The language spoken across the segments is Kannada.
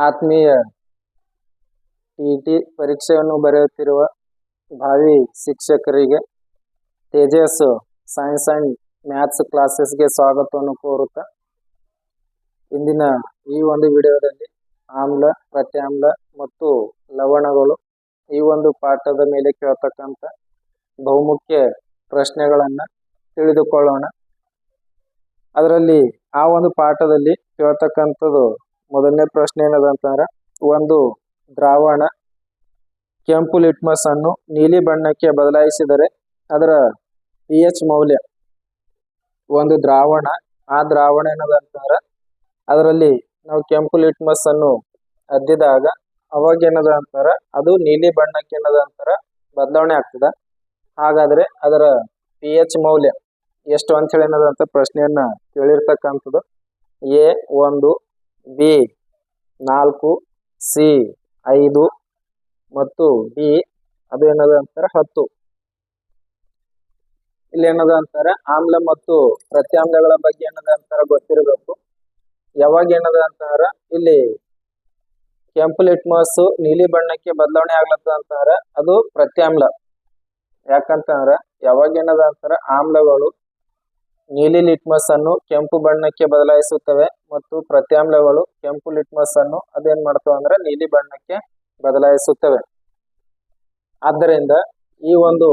ಆತ್ಮೀಯ ಟಿ ಪರೀಕ್ಷೆಯನ್ನು ಬರೆಯುತ್ತಿರುವ ಭಾವಿ ಶಿಕ್ಷಕರಿಗೆ ತೇಜಸ್ ಸೈನ್ಸ್ ಆ್ಯಂಡ್ ಮ್ಯಾಥ್ಸ್ ಕ್ಲಾಸಸ್ಗೆ ಸ್ವಾಗತವನ್ನು ಕೋರುತ್ತಾ ಇಂದಿನ ಈ ಒಂದು ವಿಡಿಯೋದಲ್ಲಿ ಆಮ್ಲ, ಪ್ರತ್ಯಾಮ್ಲ ಮತ್ತು ಲವಣಗಳು ಈ ಒಂದು ಪಾಠದ ಮೇಲೆ ಕೇಳ್ತಕ್ಕಂಥ ಬಹುಮುಖ್ಯ ಪ್ರಶ್ನೆಗಳನ್ನು ತಿಳಿದುಕೊಳ್ಳೋಣ. ಅದರಲ್ಲಿ ಆ ಒಂದು ಪಾಠದಲ್ಲಿ ಕೇಳ್ತಕ್ಕಂಥದ್ದು ಮೊದಲನೇ ಪ್ರಶ್ನೆ ಏನದ ಅಂತಂದ್ರೆ, ಒಂದು ದ್ರಾವಣ ಕೆಂಪು ಲಿಟ್ಮಸ್ ಅನ್ನು ನೀಲಿ ಬಣ್ಣಕ್ಕೆ ಬದಲಾಯಿಸಿದರೆ ಅದರ ಪಿ ಎಚ್ ಮೌಲ್ಯ ಒಂದು ದ್ರಾವಣ. ಆ ದ್ರಾವಣ ಏನದ ಅಂತಂದ್ರೆ, ಅದರಲ್ಲಿ ನಾವು ಕೆಂಪು ಲಿಟ್ಮಸ್ ಅನ್ನು ಅದ್ದಿದಾಗ ಅವಾಗ ಏನದ ಅಂತಾರ ಅದು ನೀಲಿ ಬಣ್ಣಕ್ಕೆ ಏನದ ಅಂತಾರ ಬದಲಾವಣೆ ಆಗ್ತದ. ಹಾಗಾದ್ರೆ ಅದರ ಪಿ ಎಚ್ ಮೌಲ್ಯ ಎಷ್ಟು ಅಂತ ಹೇಳಿ ಏನದ ಅಂತ ಪ್ರಶ್ನೆಯನ್ನ ಕೇಳಿರ್ತಕ್ಕಂಥದ್ದು. ಎ ಒಂದು ಬಿ ನಾಲ್ಕು ಸಿ ಐದು ಮತ್ತು ಡಿ ಅದು ಏನದ ಅಂತಾರೆ ಹತ್ತು. ಇಲ್ಲಿ ಏನದ ಅಂತಾರೆ? ಆಮ್ಲ ಮತ್ತು ಪ್ರತ್ಯಾಮ್ಲಗಳ ಬಗ್ಗೆ ಏನದ ಅಂತಾರ ಗೊತ್ತಿರಬೇಕು. ಯಾವಾಗ ಏನದ ಅಂತಾರ? ಇಲ್ಲಿ ಕೆಂಪು ಲಿಟ್ಮಸ್ ನೀಲಿ ಬಣ್ಣಕ್ಕೆ ಬದಲಾವಣೆ ಆಗ್ಲತ್ತ ಅಂತಾರ. ಅದು ಪ್ರತ್ಯಾಮ್ಲ ಯಾಕಂತಂದ್ರ ಯಾವಾಗ ಏನದ ಅಂತಾರ? ಆಮ್ಲಗಳು. ನೀಲಿ ಲಿಟ್ಮಸ್ ಅನ್ನು ಕೆಂಪು ಬಣ್ಣಕ್ಕೆ ಬದಲಾಯಿಸುತ್ತವೆ ಮತ್ತು ಪ್ರತ್ಯಾಮ್ಲಗಳು ಕೆಂಪು ಲಿಟ್ಮಸ್ ಅನ್ನು ಅದೇನ್ ಮಾಡ್ತವೆ ಅಂದ್ರೆ ನೀಲಿ ಬಣ್ಣಕ್ಕೆ ಬದಲಾಯಿಸುತ್ತವೆ. ಆದ್ದರಿಂದ ಈ ಒಂದು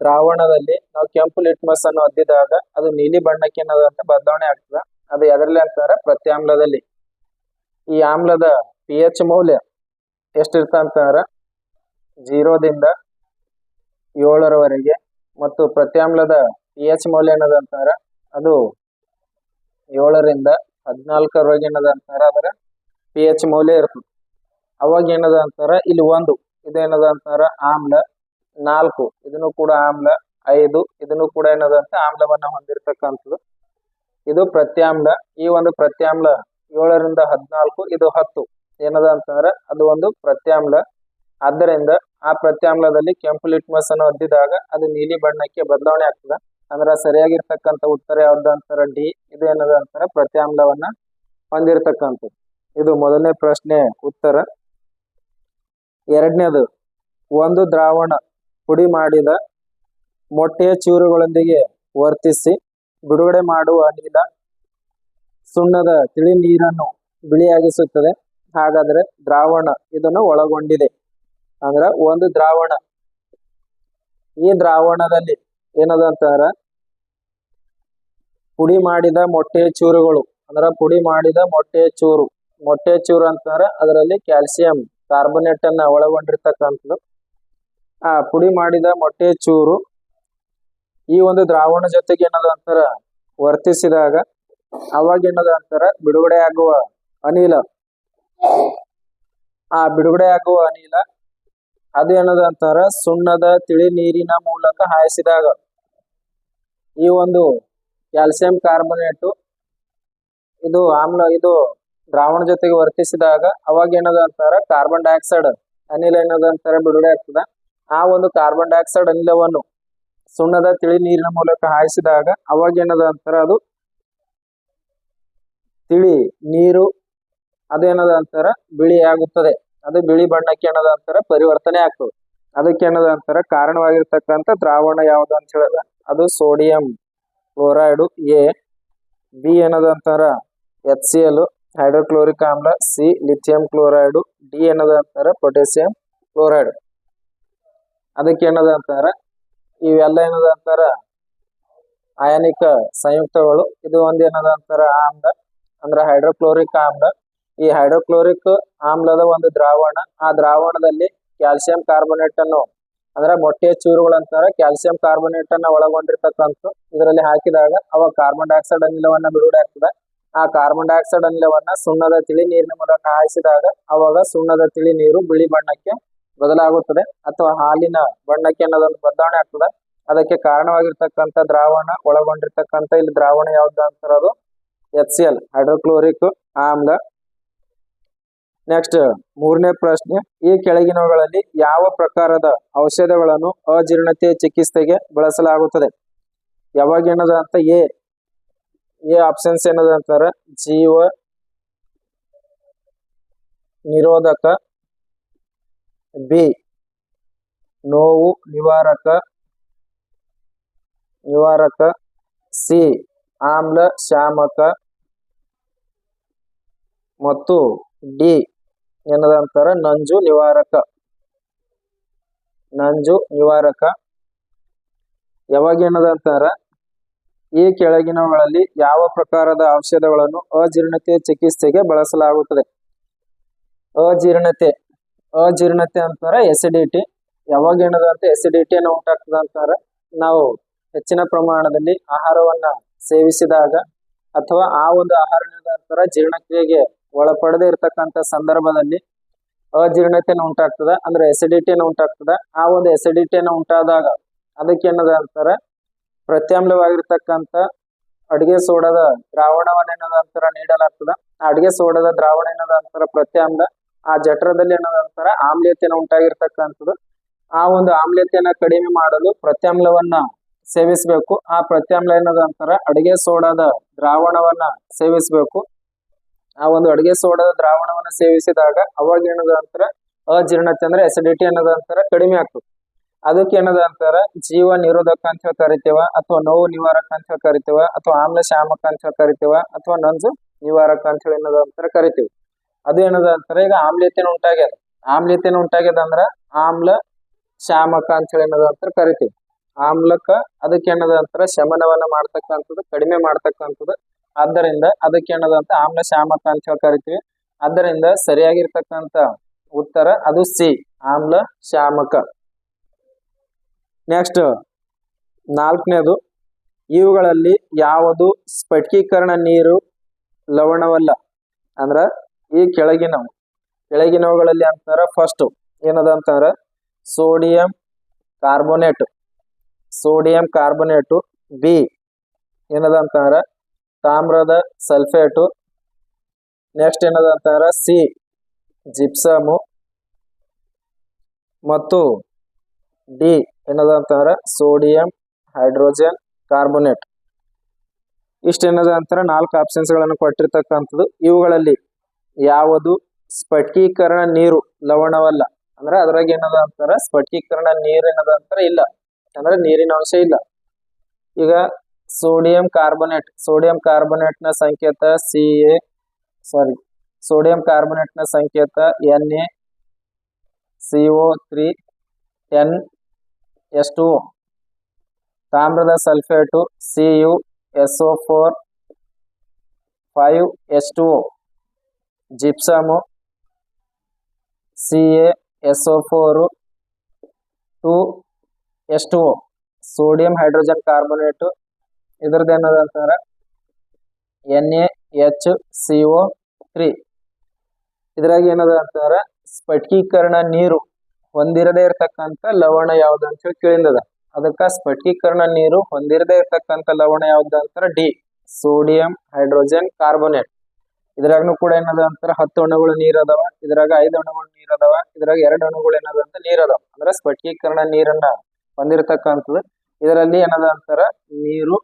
ದ್ರಾವಣದಲ್ಲಿ ನಾವು ಕೆಂಪು ಲಿಟ್ಮಸ್ ಅನ್ನು ಅದ್ದಿದಾಗ ಅದು ನೀಲಿ ಬಣ್ಣಕ್ಕೆ ಏನದಂತ ಬದಲಾವಣೆ ಆಗ್ತದೆ. ಅದು ಎದರಲ್ಲಿ ಅಂತಂದ್ರೆ ಪ್ರತ್ಯಾಮ್ಲದಲ್ಲಿ. ಈ ಆಮ್ಲದ ಪಿ ಎಚ್ ಮೌಲ್ಯ ಎಷ್ಟಿರ್ತ ಅಂತಂದ್ರೆ ಜೀರೋದಿಂದ ಏಳರವರೆಗೆ ಮತ್ತು ಪ್ರತ್ಯಾಮ್ಲದ ಪಿ ಎಚ್ ಮೌಲ್ಯ ಏನದ ಅಂತಾರ ಅದು ಏಳರಿಂದ ಹದಿನಾಲ್ಕರವರೆಗೆ ಏನದ ಅಂತಾರ, ಅದರ ಪಿ ಎಚ್ ಮೌಲ್ಯ ಇರ್ತದೆ. ಅವಾಗ ಏನದ ಅಂತಾರ, ಇಲ್ಲಿ ಒಂದು ಇದೇನದ ಅಂತಾರ, ಆಮ್ಲ ನಾಲ್ಕು, ಇದನ್ನು ಕೂಡ ಆಮ್ಲ ಐದು, ಇದನ್ನು ಕೂಡ ಏನದ ಅಂತ ಆಮ್ಲವನ್ನ ಹೊಂದಿರತಕ್ಕಂಥದ್ದು. ಇದು ಪ್ರತ್ಯಾಮ್ಲ, ಈ ಒಂದು ಪ್ರತ್ಯಾಮ್ಲ ಏಳರಿಂದ ಹದಿನಾಲ್ಕು, ಇದು ಹತ್ತು. ಏನದ ಅಂತಂದ್ರೆ ಅದು ಒಂದು ಪ್ರತ್ಯಾಮ್ಲ. ಆದ್ದರಿಂದ ಆ ಪ್ರತ್ಯಾಮ್ಲದಲ್ಲಿ ಕೆಂಪು ಲಿಟ್ಮಸ್ ಅನ್ನು ಅದ್ದಿದಾಗ ಅದು ನೀಲಿ ಬಣ್ಣಕ್ಕೆ ಬದಲಾವಣೆ ಆಗ್ತದೆ. ಅಂದ್ರೆ ಸರಿಯಾಗಿರ್ತಕ್ಕಂಥ ಉತ್ತರ ಯಾವ್ದು ಅಂತಾರ? ಡಿ. ಇದು ಏನದ ಅಂತಾರ? ಪ್ರತ್ಯಾಮ್ಲವನ್ನ ಹೊಂದಿರತಕ್ಕಂಥದ್ದು. ಇದು ಮೊದಲನೇ ಪ್ರಶ್ನೆ, ಉತ್ತರ. ಎರಡನೇದು, ಒಂದು ದ್ರಾವಣ ಪುಡಿ ಮಾಡಿದ ಮೊಟ್ಟೆಯ ಚೂರುಗಳೊಂದಿಗೆ ವರ್ತಿಸಿ ಬಿಡುಗಡೆ ಮಾಡುವ ಅನಿಲ ಸುಣ್ಣದ ತಿಳಿ ನೀರನ್ನು ಬಿಳಿಯಾಗಿಸುತ್ತದೆ. ಹಾಗಾದ್ರೆ ದ್ರಾವಣ ಇದನ್ನು ಒಳಗೊಂಡಿದೆ. ಅಂದ್ರ ಒಂದು ದ್ರಾವಣ. ಈ ದ್ರಾವಣದಲ್ಲಿ ಏನದ ಅಂತಾರ ಪುಡಿ ಮಾಡಿದ ಮೊಟ್ಟೆ ಚೂರುಗಳು. ಅಂದ್ರ ಪುಡಿ ಮಾಡಿದ ಮೊಟ್ಟೆ ಚೂರು. ಮೊಟ್ಟೆ ಚೂರು ಅಂತಂದ್ರೆ ಅದರಲ್ಲಿ ಕ್ಯಾಲ್ಸಿಯಂ ಕಾರ್ಬೋನೇಟ್ ಅನ್ನ ಒಳಗೊಂಡಿರ್ತಕ್ಕಂಥದ್ದು. ಆ ಪುಡಿ ಮಾಡಿದ ಮೊಟ್ಟೆ ಚೂರು. ಈ ಒಂದು ದ್ರಾವಣ ಜೊತೆಗೆ ಏನದ ಅಂತಾರ ವರ್ತಿಸಿದಾಗ ಅವಾಗ ಏನದ ಅಂತಾರ ಬಿಡುಗಡೆ ಆಗುವ ಅನಿಲ. ಆ ಬಿಡುಗಡೆ ಆಗುವ ಅನಿಲ, ಅದು ಏನದ ಅಂತಾರ ಸುಣ್ಣದ ತಿಳಿ ನೀರಿನ ಮೂಲಕ ಹಾಯಿಸಿದಾಗ ಈ ಒಂದು ಕ್ಯಾಲ್ಸಿಯಂ ಕಾರ್ಬೋನೇಟ್ ಇದು ಆಮ್ಲ, ಇದು ದ್ರಾವಣ ಜೊತೆಗೆ ವರ್ತಿಸಿದಾಗ ಅವಾಗ ಏನದ ಅಂತಾರ? ಕಾರ್ಬನ್ ಡೈಆಕ್ಸೈಡ್ ಅನಿಲ ಏನದ ಅಂತಾರ? ಬಿಡುಗಡೆ ಆಗ್ತದ. ಆ ಒಂದು ಕಾರ್ಬನ್ ಡೈಆಕ್ಸೈಡ್ ಅನಿಲವನ್ನು ಸುಣ್ಣದ ತಿಳಿ ನೀರಿನ ಮೂಲಕ ಹಾಯಿಸಿದಾಗ ಅವಾಗ ಏನದ ಅಂತಾರ? ಅದು ತಿಳಿ, ನೀರು ಅದೇನದ ಅಂತಾರ? ಬಿಳಿ ಆಗುತ್ತದೆ. ಅದು ಬಿಳಿ ಬಣ್ಣಕ್ಕೆ ಏನದ ಅಂತಾರ? ಪರಿವರ್ತನೆ ಆಗ್ತದೆ. ಅದಕ್ಕೆ ಏನದ ಅಂತಾರ? ಕಾರಣವಾಗಿರ್ತಕ್ಕಂಥ ದ್ರಾವಣ ಯಾವುದು ಅಂತ ಹೇಳಿದ? ಅದು ಸೋಡಿಯಂ ಕ್ಲೋರೈಡು ಎ. ಬಿ ಏನದ ಅಂತಾರ? ಎಚ್ ಸಿ ಎಲ್, ಹೈಡ್ರೋಕ್ಲೋರಿಕ್ ಆಮ್ಲ ಸಿ, ಲಿಥಿಯಂ ಕ್ಲೋರೈಡ್, ಡಿ ಏನದ ಅಂತಾರ? Potassium chloride. ಅದಕ್ಕೆ ಏನದ ಅಂತಾರ? ಇವೆಲ್ಲ ಏನದ ಅಂತಾರ? ಅಯಾನಿಕ ಸಂಯುಕ್ತಗಳು. ಇದು ಒಂದು ಏನದ ಅಂತಾರ? ಆಮ್ಲ. ಅಂದ್ರ ಹೈಡ್ರೋಕ್ಲೋರಿಕ್ ಆಮ್ಲ. ಈ ಹೈಡ್ರೋಕ್ಲೋರಿಕ್ ಆಮ್ಲದ ಒಂದು ದ್ರಾವಣ, ಆ ದ್ರಾವಣದಲ್ಲಿ ಕ್ಯಾಲ್ಸಿಯಂ ಕಾರ್ಬೋನೇಟ್ ಅನ್ನು ಅಂದ್ರೆ ಮೊಟ್ಟೆ ಚೂರುಗಳು ಅಂತಾರೆ, ಕ್ಯಾಲ್ಸಿಯಂ ಕಾರ್ಬೋನೇಟ್ ಅನ್ನ ಒಳಗೊಂಡಿರ್ತಕ್ಕಂಥ ಇದರಲ್ಲಿ ಹಾಕಿದಾಗ ಅವಾಗ ಕಾರ್ಬನ್ ಡೈಆಕ್ಸೈಡ್ ಅನಿಲವನ್ನ ಬಿಡುಗಡೆ ಆಗ್ತದೆ. ಆ ಕಾರ್ಬನ್ ಡೈಆಕ್ಸೈಡ್ ಅನಿಲವನ್ನ ಸುಣ್ಣದ ತಿಳಿ ನೀರಿನ ಮೂಲಕ ಹಾಯಿಸಿದಾಗ ಅವಾಗ ಸುಣ್ಣದ ತಿಳಿ ನೀರು ಬಿಳಿ ಬಣ್ಣಕ್ಕೆ ಬದಲಾಗುತ್ತದೆ ಅಥವಾ ಹಾಲಿನ ಬಣ್ಣಕ್ಕೆ ಅನ್ನೋದೊಂದು ಬದಲಾವಣೆ ಆಗ್ತದೆ. ಅದಕ್ಕೆ ಕಾರಣವಾಗಿರ್ತಕ್ಕಂಥ ದ್ರಾವಣ ಒಳಗೊಂಡಿರ್ತಕ್ಕಂಥ ಇಲ್ಲಿ ದ್ರಾವಣ ಯಾವ್ದು ಅಂತಾರದು? ಎಚ್ ಸಿ ಎಲ್ ಹೈಡ್ರೋಕ್ಲೋರಿಕ್ ಆಮ್ಲ. ನೆಕ್ಸ್ಟ್ ಮೂರನೇ ಪ್ರಶ್ನೆ. ಈ ಕೆಳಗಿನವುಗಳಲ್ಲಿ ಯಾವ ಪ್ರಕಾರದ ಔಷಧಗಳನ್ನು ಅಜೀರ್ಣತೆಯ ಚಿಕಿತ್ಸೆಗೆ ಬಳಸಲಾಗುತ್ತದೆ? ಯಾವಾಗ ಏನದ ಅಂತ ಎ ಎ ಆಪ್ಷನ್ಸ್ ಏನದ ಅಂತಾರ ಜೀವ ನಿರೋಧಕ, ಬಿ ನೋವು ನಿವಾರಕ ನಿವಾರಕ, ಸಿ ಆಮ್ಲ ಶಾಮಕ, ಮತ್ತು ಡಿ ಏನದಂತಾರ ನಂಜು ನಿವಾರಕ. ನಂಜು ನಿವಾರಕ. ಯಾವಾಗ ಏನದಂತಾರ ಈ ಕೆಳಗಿನವುಗಳಲ್ಲಿ ಯಾವ ಪ್ರಕಾರದ ಔಷಧಗಳನ್ನು ಅಜೀರ್ಣತೆ ಚಿಕಿತ್ಸೆಗೆ ಬಳಸಲಾಗುತ್ತದೆ? ಅಜೀರ್ಣತೆ. ಅಜೀರ್ಣತೆ ಅಂತಾರ ಎಸಿಡಿಟಿ ಯಾವಾಗ ಏನದ ಅಂತ ಎಸಿಡಿಟಿಯನ್ನು ಉಂಟಾಗ್ತದ ಅಂತಾರ ನಾವು ಹೆಚ್ಚಿನ ಪ್ರಮಾಣದಲ್ಲಿ ಆಹಾರವನ್ನ ಸೇವಿಸಿದಾಗ ಅಥವಾ ಆ ಒಂದು ಆಹಾರ ಜೀರ್ಣಕ್ರಿಯೆಗೆ ಒಳಪಡದೆ ಇರತಕ್ಕಂತ ಸಂದರ್ಭದಲ್ಲಿ ಅಜೀರ್ಣತೆನ ಉಂಟಾಗ್ತದ, ಅಂದ್ರೆ ಎಸಿಡಿಟಿಯನ್ನು ಉಂಟಾಗ್ತದ. ಆ ಒಂದು ಎಸಿಡಿಟಿಯನ್ನು ಉಂಟಾದಾಗ ಅದಕ್ಕೆ ಏನದ ಅಂತಾರ? ಪ್ರತ್ಯಾಮ್ಲವಾಗಿರ್ತಕ್ಕಂಥ ಅಡಿಗೆ ಸೋಡದ ದ್ರಾವಣವನ್ನ ಏನದ ಅಂತರ ನೀಡಲಾಗ್ತದ. ಆ ಅಡಿಗೆ ಸೋಡದ ದ್ರಾವಣ ಏನದ ಅಂತಾರ ಪ್ರತ್ಯಾಮ್ಲ ಆ ಜಠರದಲ್ಲಿ ಏನದ ಅಂತಾರ? ಆಮ್ಲೀಯತೆಯನ್ನು ಉಂಟಾಗಿರ್ತಕ್ಕಂಥದ್ದು. ಆ ಒಂದು ಆಮ್ಲೀಯತೆಯನ್ನ ಕಡಿಮೆ ಮಾಡಲು ಪ್ರತ್ಯಾಮ್ಲವನ್ನ ಸೇವಿಸಬೇಕು. ಆ ಪ್ರತ್ಯಾಮ್ಲ ಏನದ ಅಂತಾರ? ಅಡಿಗೆ ಸೋಡದ ದ್ರಾವಣವನ್ನ ಸೇವಿಸಬೇಕು. ಆ ಒಂದು ಅಡುಗೆ ಸೋಡದ ದ್ರಾವಣವನ್ನು ಸೇವಿಸಿದಾಗ ಅವಾಗ ಏನದ ಅಂತರ? ಅಜೀರ್ಣತೆ ಅಂದ್ರೆ ಎಸಿಡಿಟಿ ಅನ್ನೋದ ಅಂತರ ಕಡಿಮೆ ಆಗ್ತದೆ. ಅದಕ್ಕೆ ಏನದ ಅಂತಾರ? ಜೀವ ನಿರೋಧಕ ಅಂತ ಹೇಳಿ ಕರಿತೇವ ಅಥವಾ ನೋವು ನಿವಾರಕ ಅಂತ ಹೇಳಿ ಕರಿತೇವ ಅಥವಾ ಆಮ್ಲ ಶಾಮಕ ಅಂತ ಹೇಳಿ ಕರಿತೇವ ಅಥವಾ ನಂಜು ನಿವಾರಕ ಅಂತ ಹೇಳಿ ಏನದ ಅಂತಾರ ಕರಿತೀವಿ. ಅದು ಏನದ ಅಂತಾರ? ಈಗ ಆಮ್ಲೀಯತೆನ ಉಂಟಾಗ್ಯದ. ಆಮ್ಲೀಯತೆನ ಉಂಟಾಗ್ಯದ ಅಂದ್ರ ಆಮ್ಲ ಶಾಮಕ ಅಂತ ಹೇಳಿ ಏನದ ಅಂತಾರ ಕರಿತೀವಿ. ಆಮ್ಲಕ ಅದಕ್ಕೆ ಏನದ ಶಮನವನ್ನ ಮಾಡ್ತಕ್ಕಂಥದ್ದು ಕಡಿಮೆ ಮಾಡ್ತಕ್ಕಂಥದ್ದು ಆದ್ದರಿಂದ ಅದಕ್ಕೆ ಏನದಂತ ಆಮ್ಲ ಶಾಮಕ ಅಂತ ಹೇಳಿ ಕರಿತೀವಿ. ಆದ್ದರಿಂದ ಸರಿಯಾಗಿರ್ತಕ್ಕಂಥ ಉತ್ತರ ಅದು ಸಿ, ಆಮ್ಲ ಶಾಮಕ. ನೆಕ್ಸ್ಟ್ ನಾಲ್ಕನೇದು, ಇವುಗಳಲ್ಲಿ ಯಾವುದು ಸ್ಫಟಿಕೀಕರಣ ನೀರು ಲವಣವಲ್ಲ? ಅಂದ್ರ ಈ ಕೆಳಗಿನವು. ಕೆಳಗಿನವುಗಳಲ್ಲಿ ಅಂತಾರ ಫಸ್ಟ್ ಏನದ ಅಂತಾರ sodium carbonate. Sodium carbonate B. ಏನದ ಅಂತಾರ ತಾಮ್ರದ ಸಲ್ಫೇಟು. ನೆಕ್ಸ್ಟ್ ಏನದ ಸಿ. ಜಿಪ್ಸಮು. ಮತ್ತು ಡಿ ಏನದ ಸೋಡಿಯಂ, ಹೈಡ್ರೋಜನ್, ಕಾರ್ಬೋನೇಟ್. ಇಷ್ಟೇನದ ಅಂತಾರ? ನಾಲ್ಕು ಆಪ್ಷನ್ಸ್ಗಳನ್ನು ಕೊಟ್ಟಿರ್ತಕ್ಕಂಥದ್ದು. ಇವುಗಳಲ್ಲಿ ಯಾವುದು? ಸ್ಫಟಿಕೀಕರಣ ನೀರು, ಲವಣವಲ್ಲ. ಅಂದ್ರೆ ಅದ್ರಾಗ ಏನದ ಅಂತಾರ? ನೀರು ಏನದ ಅಂತಾರ? ಇಲ್ಲ. ಅಂದ್ರೆ ನೀರಿನ ಅಂಶ ಇಲ್ಲ. ಈಗ ಸೋಡಿಯಂ ಕಾರ್ಬೋನೇಟ್ ಸೋಡಿಯಂ ಕಾರ್ಬೋನೇಟ್ನ ಸಂಕೇತ ಸಿ ಎ ಸಾರಿ ಸೋಡಿಯಂ ಕಾರ್ಬೋನೇಟ್ನ ಸಂಕೇತ N A C O three N S two ತಾಮ್ರದ sulphate C U S O four five S two gypsum C A S O four two S two sodium hydrogen carbonate ಇದ್ರದ್ದು ಏನದ ಅಂತಂದ್ರೆ N A H C O three ಇದ್ರಾಗ ಏನದ ಅಂತಂದ್ರೆ ಸ್ಫಟಿಕೀಕರಣ ನೀರು ಹೊಂದಿರದೇ ಇರತಕ್ಕಂಥ ಲವಣ ಯಾವ್ದು ಅಂತ ಹೇಳಿ ಕೇಳಿಂದದ. ಅದಕ್ಕ ಸ್ಫಟಿಕೀಕರಣ ನೀರು ಹೊಂದಿರದೇ ಇರತಕ್ಕಂಥ ಲವಣ ಯಾವ್ದು ಅಂತಾರೆ ಡಿ, ಸೋಡಿಯಂ ಹೈಡ್ರೋಜನ್ ಕಾರ್ಬೋನೇಟ್. ಇದ್ರಾಗನು ಕೂಡ ಏನದ ಅಂತಾರೆ ಹತ್ತು ಅಣುಗಳು ನೀರು ಅದಾವ ಇದ್ರಾಗ ಐದು ಅಣುಗಳು ನೀರು ಅದಾವ ಇದ್ರಾಗ ಎರಡು ಅಣುಗಳು ಏನದ ಅಂತ ನೀರು ಅದಾವ ಅಂದ್ರೆ ಸ್ಫಟಿಕೀಕರಣ ನೀರನ್ನ ಹೊಂದಿರತಕ್ಕಂಥದ್ದು. ಇದರಲ್ಲಿ ಏನದ ಅಂತಾರ ನೀರು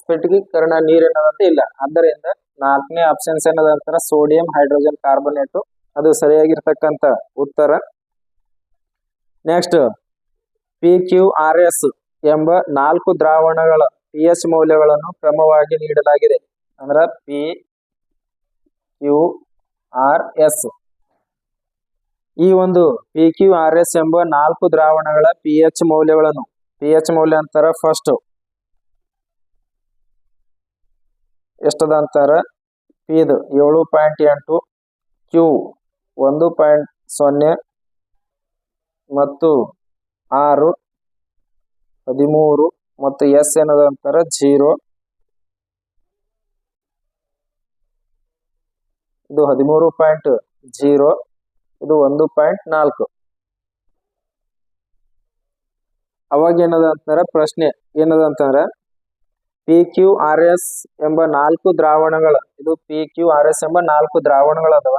ಸ್ಫಟಿಕೀಕರಣ ನೀರು ಏನದಂತ ಇಲ್ಲ ಆದ್ದರಿಂದ ನಾಲ್ಕನೇ ಆಪ್ಷನ್ಸ್ ಏನದ ಅಂತಾರ ಸೋಡಿಯಂ ಹೈಡ್ರೋಜನ್ ಕಾರ್ಬೋನೇಟ್ ಅದು ಸರಿಯಾಗಿರ್ತಕ್ಕಂತ ಉತ್ತರ. Next P Q R S ಎಂಬ ನಾಲ್ಕು ದ್ರಾವಣಗಳ ಪಿ ಎಚ್ ಮೌಲ್ಯಗಳನ್ನು ಕ್ರಮವಾಗಿ ನೀಡಲಾಗಿದೆ. ಅಂದ್ರ ಪಿ ಕ್ಯೂ ಆರ್ ಎಸ್ ಈ ಒಂದು ಪಿ ಕ್ಯೂ ಆರ್ ಎಸ್ ಎಂಬ ನಾಲ್ಕು ದ್ರಾವಣಗಳ ಪಿ ಎಚ್ ಮೌಲ್ಯಗಳನ್ನು ಪಿ ಎಚ್ ಮೌಲ್ಯ ಅಂತಾರ ಫಸ್ಟ್ ಎಷ್ಟದ ಅಂತಾರ ಇದು ಏಳು ಪಾಯಿಂಟ್ ಎಂಟು, ಕ್ಯೂ ಒಂದು ಪಾಯಿಂಟ್ ಸೊನ್ನೆ ಮತ್ತು ಆರು ಹದಿಮೂರು ಮತ್ತು ಎಸ್ ಏನದ ಅಂತಾರ ಜೀರೋ. ಇದು ಹದಿಮೂರು ಪಾಯಿಂಟ್ ಜೀರೋ, ಇದು ಒಂದು ಪಾಯಿಂಟ್ ನಾಲ್ಕು. ಅವಾಗ ಏನದ ಅಂತಾರ ಪ್ರಶ್ನೆ ಏನದ ಅಂತಾರ ಪಿ ಕ್ಯೂ ಆರ್ ಎಸ್ ಎಂಬ ನಾಲ್ಕು ದ್ರಾವಣಗಳ, ಇದು ಪಿ ಕ್ಯೂ ಆರ್ ಎಸ್ ಎಂಬ ನಾಲ್ಕು ದ್ರಾವಣಗಳು ಅದಾವ